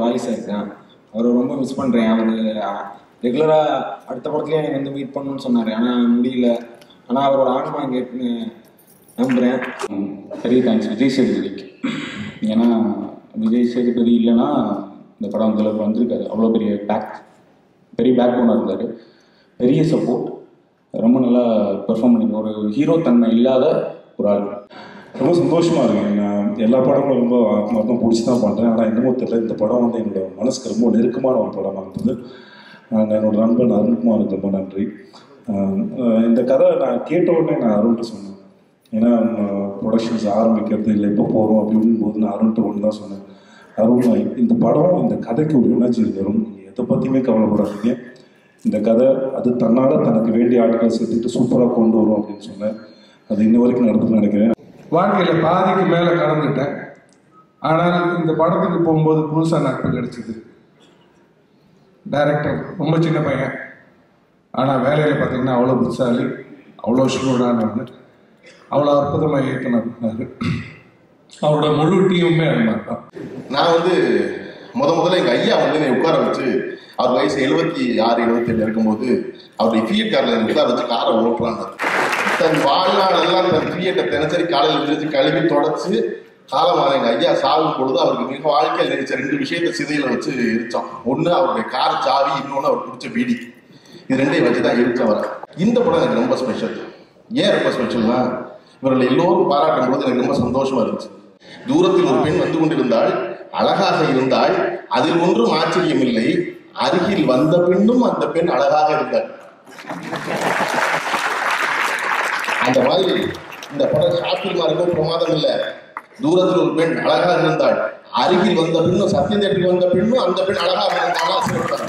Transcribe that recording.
Vaali sir தான். அவரை ரொம்ப மிஸ் பண்ணுறேன் அவர் ரெகுலராக அடுத்த படத்துலேயே எனக்கு வந்து மீட் பண்ணணும்னு சொன்னார். ஆனால் முடியல. ஆனால் அவரோட ஆன்மா இங்கே இருக்குன்னு நம்புகிறேன் பெரிய தேங்க்ஸ் விஜய் சேதுபதிக்கு. ஏன்னா விஜய் சேதுபதி இல்லைன்னா இந்த படம் அந்த வந்திருக்காரு அவ்வளோ பெரிய பேக் பெரிய பேக் போனாக இருந்தார். பெரிய சப்போர்ட் ரொம்ப நல்லா பெர்ஃபார்ம் பண்ணி ஒரு ஹீரோ தன்மை இல்லாத ஒரு ஆள். ரொம்ப சந்தோஷமாக இருக்கும் என்ன எல்லா படமும் ரொம்ப ஆத்மார்த்தம் பிடிச்சி தான் பண்ணுறேன் ஆனால் என்னமோ தெரியல. இந்த படம் வந்து என்னோட மனசுக்கு ரொம்ப நெருக்கமான ஒரு படமாக இருந்தது. நான் என்னோட நண்பன் அருண்குமாருக்கு ரொம்ப நன்றி. இந்த கதை நான் கேட்ட உடனே நான் அருண்கிட்ட சொன்னேன். ஏன்னா ப்ரொடக்ஷன்ஸ் ஆரம்பிக்கிறது இல்லை எப்போ போகிறோம் அப்படின்னு போது நான் அருண்கிட்ட ஒன்று தான் சொன்னேன். அருண் இந்த படம் இந்த கதைக்கு ஒரு எனர்ஜி வரும் நீங்கள் எதை பற்றியுமே கவலைப்படாதீங்க. இந்த கதை அது தன்னால் தனக்கு வேண்டிய ஆட்களை சேர்த்துட்டு சூப்பராக கொண்டு வரும் அப்படின்னு சொன்னேன். அது இன்ன வரைக்கும் நடந்து நினைக்கிறேன். வாழ்க்கையில் பாதிக்கு மேலே கடந்துட்டேன். ஆனால் இந்த படத்துக்கு போகும்போது புதுசாக நட்பு கிடைச்சிது டைரக்டர் ரொம்ப சின்ன பையன். ஆனால் வேலையில் பார்த்தீங்கன்னா அவ்வளோ புத்தாலி அவ்வளோ ஷூடானவர் அவ்வளோ அற்புதமாக இயக்குனர் அவரோட முழு டீமுமே அது தான். நான் வந்து முத முதல்ல எங்கள் ஐயா வந்து என்னை உட்கார வச்சு அவர் வயசு எழுபத்தி ஆறு எழுபத்தேழு இருக்கும்போது அவருடைய ஃபியட் காரில் இருந்து உட்கார வச்சு காரை ஓட்டுறாங்க. தன் வாழ்நாளெல்லாம் தன் ஃபியட்டை தினசரி காலையில் எழுந்திரிச்சு கழுவி தொடச்சு காலமான ஐயா சாகும் பொழுது அவருக்கு மிக வாழ்க்கையில் நினைச்ச ரெண்டு விஷயத்த சிதையில வச்சு இருச்சோம் ஒன்று அவருடைய கார் சாவி இன்னொன்று அவர் பிடிச்ச பீடி. இது ரெண்டையும் வச்சு தான் எரிச்சோம் வர இந்த படம் எனக்கு ரொம்ப ஸ்பெஷல் ஏன் ரொம்ப ஸ்பெஷல்னா இவர்கள் எல்லோரும் பாராட்டும் போது எனக்கு ரொம்ப சந்தோஷமா இருந்துச்சு. தூரத்தில் ஒரு பெண் வந்து கொண்டிருந்தாள். அழகாக இருந்தாள். அதில் ஒன்றும் ஆச்சரியம் இல்லை. அருகில் வந்த பெண்ணும் அந்த பெண் அழகாக இருந்தாள். அந்த மாதிரி இந்த படம் ஷாப்பில் இருக்கும் பிரமாதம் இல்லை. தூரத்தில் ஒரு பெண் அழகாக இருந்தாள். அருகில் வந்த பெண்ணும் சத்தியம் தேட்டருக்கு வந்த பெண்ணும் அந்த பெண் அழகாக இருந்தாலும் சிறப்பாக